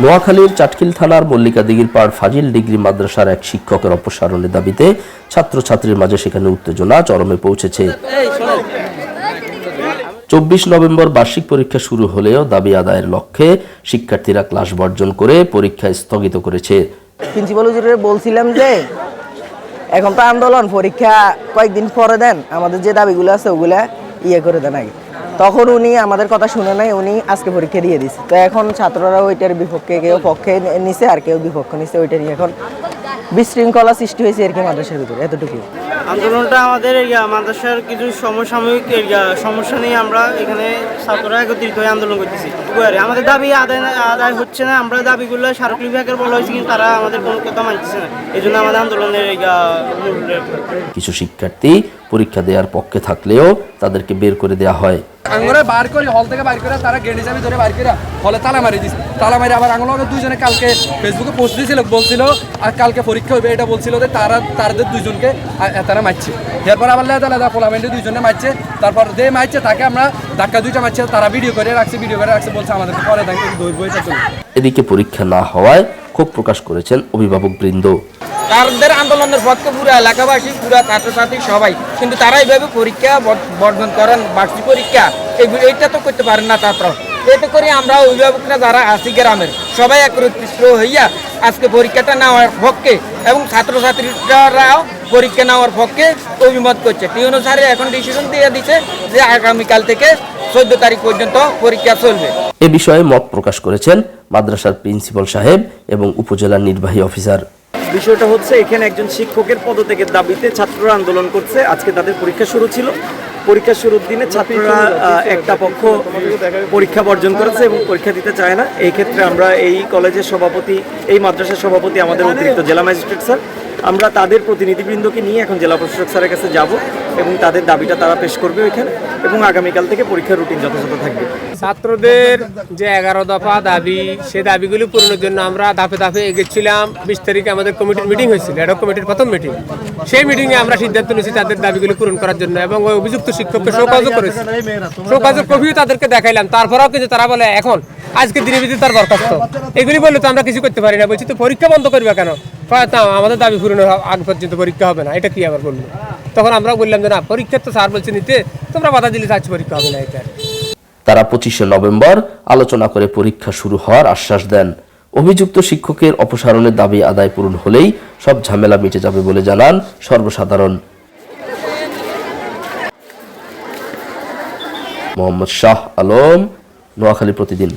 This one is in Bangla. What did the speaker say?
নোয়াখালীর চাটখিল থানার মল্লিকা দিঘির পাড় ফাজিল ডিগ্রি মাদ্রাসার এক শিক্ষকের অপসারণের দাবিতে ছাত্রছাত্রীর মাঝে সেখানে উত্তেজনা চরমে পৌঁছেছে। চব্বিশ নভেম্বর বার্ষিক পরীক্ষা শুরু হলেও দাবি আদায়ের লক্ষ্যে শিক্ষার্থীরা ক্লাস বর্জন করে পরীক্ষা স্থগিত করেছে। প্রিন্সিপাল হুজুরের বলছিলাম যে, এখন তো আন্দোলন, পরীক্ষা কয়েকদিন পরে দেন, আমাদের যে দাবিগুলো আছে ওগুলা ইয়ে করে দেন আগে। তখন উনি আমাদের কথা শুনে নাই উনি আজকে পরীক্ষা দিয়ে দিছে। তো এখন ছাত্ররা ওইটার বিপক্ষে কেউ পক্ষে নিছে আর কেউ বিপক্ষ নিছে ওইটা নিয়ে এখন বিশৃঙ্খলা সৃষ্টি হয়েছে আর কি মাদ্রাসার ভিতরে এতটুকু আন্দোলনটা আমাদের মাদ্রাসার কিছু সমসাময়িক সমস্যা নিয়ে আমরা এখানে ছাত্ররা একত্রিত হয়ে আন্দোলন করতেছি। আমাদের দাবি আদায় আদায় হচ্ছে না আমরা দাবিগুলো স্মারকলিপি বিভাগের বলা হয়েছে কিন্তু তারা আমাদের কোনো কথা মানছে না। এই জন্য আমাদের আন্দোলনের এই, কিছু শিক্ষার্থী পরীক্ষা দেওয়ার পক্ষে থাকলেও তাদেরকে বের করে দেওয়া হয়। আঙুরে বার করি হল থেকে বার করে তারা গেড়ে যাবে ধরে বার করে হলে তালা মারি দিস তালা মারি আবার আঙুল দুইজনে কালকে ফেসবুকে পোস্ট দিয়েছিল বলছিল আর কালকে পরীক্ষা হবে এটা বলছিল যে তারা তাদের দুইজনকে আ- তারা মারছে। এরপর আবার লেদা লেদা পোলামেন্টে দুইজনে মারছে। তারপর যে মারছে তাকে আমরা ধাক্কা দুইটা মারছে তারা ভিডিও করে রাখছে ভিডিও করে রাখছে বলছে আমাদেরকে পরে তাকে এদিকে পরীক্ষা না হওয়ায় ক্ষোভ প্রকাশ করেছেন অভিভাবক বৃন্দ। তাদের আন্দোলনের পক্ষে পুরো এলাকাবাসী, পুরো ছাত্রছাত্রী সবাই। কিন্তু তারা এইভাবে পরীক্ষা বর- বর্জন করেন, বার্ষিক পরীক্ষা। এইটা তো করতে পারেন না ছাত্র। এতে করে আমরা অভিভাবকরা যারা আছি গ্রামের, সবাই একত্রিত হইয়া আজকে পরীক্ষাটা নেওয়ার পক্ষে এবং ছাত্রছাত্রীরাও পরীক্ষা নেওয়ার পক্ষে অভিমত করছে। সেই অনুসারে এখন ডিসিশন দিয়ে দিছে যে আগামীকাল থেকে চোদ্দ তারিখ পর্যন্ত পরীক্ষা চলবে। এ বিষয়ে মত প্রকাশ করেছেন মাদ্রাসার প্রিন্সিপাল সাহেব এবং উপজেলার নির্বাহী অফিসার বিষয়টা হচ্ছে, এখানে একজন শিক্ষকের পদত্যাগের দাবিতে ছাত্ররা আন্দোলন করছে। আজকে তাদের পরীক্ষা শুরু ছিল। পরীক্ষা শুরুর দিনে ছাত্ররা একটা পক্ষ পরীক্ষা বর্জন করেছে এবং পরীক্ষা দিতে চায় না। এই ক্ষেত্রে আমরা এই কলেজের সভাপতি, এই মাদ্রাসার সভাপতি আমাদের অতিরিক্ত জেলা ম্যাজিস্ট্রেট স্যার। আমরা তাদের প্রতিনিধিবৃন্দকে নিয়ে এখন জেলা প্রশাসক স্যারের কাছে যাব এবং তাদের দাবিটা তারা পেশ করবে ওইখানে এবং আগামীকাল থেকে পরীক্ষার রুটিন যথাযথ থাকবে। ছাত্রদের যে এগারো দফা দাবি সে দাবিগুলি পূরণের জন্য আমরা ধাপে ধাপে এগেছিলাম। বিশ তারিখে আমাদের কমিটির মিটিং হয়েছিল এটা কমিটির প্রথম মিটিং সেই মিটিংয়ে আমরা সিদ্ধান্ত নিয়েছি তাদের দাবিগুলি পূরণ করার জন্য এবং ওই অভিযুক্ত শিক্ষককে শোকাজও করেছি। শোকাজও কবিও তাদেরকে দেখাইলাম। তারপরেও কিন্তু তারা বলে এখন আজকে দিনের ভিত্তিতে তার বরখাস্ত। এগুলি বললে তো আমরা কিছু করতে পারি না। বলছি তো পরীক্ষা বন্ধ করবে কেন? আমাদের দাবি পূরণের আগ পর্যন্ত পরীক্ষা হবে না, এটা কি আবার বলল? তখন আমরা বললাম যে না, পরীক্ষা তো স্যার বলছে নিতে, তোমরা বাধা দিলে আজ পরীক্ষা হবে না এটা। তারা পঁচিশে নভেম্বর আলোচনা করে পরীক্ষা শুরু হওয়ার আশ্বাস দেন। অভিযুক্ত শিক্ষকের অপসারণের দাবি আদায় পূরণ হলেই সব ঝামেলা মিটে যাবে বলে জানান সর্বসাধারণ। মোহাম্মদ শাহ আলম, নোয়াখালী প্রতিদিন।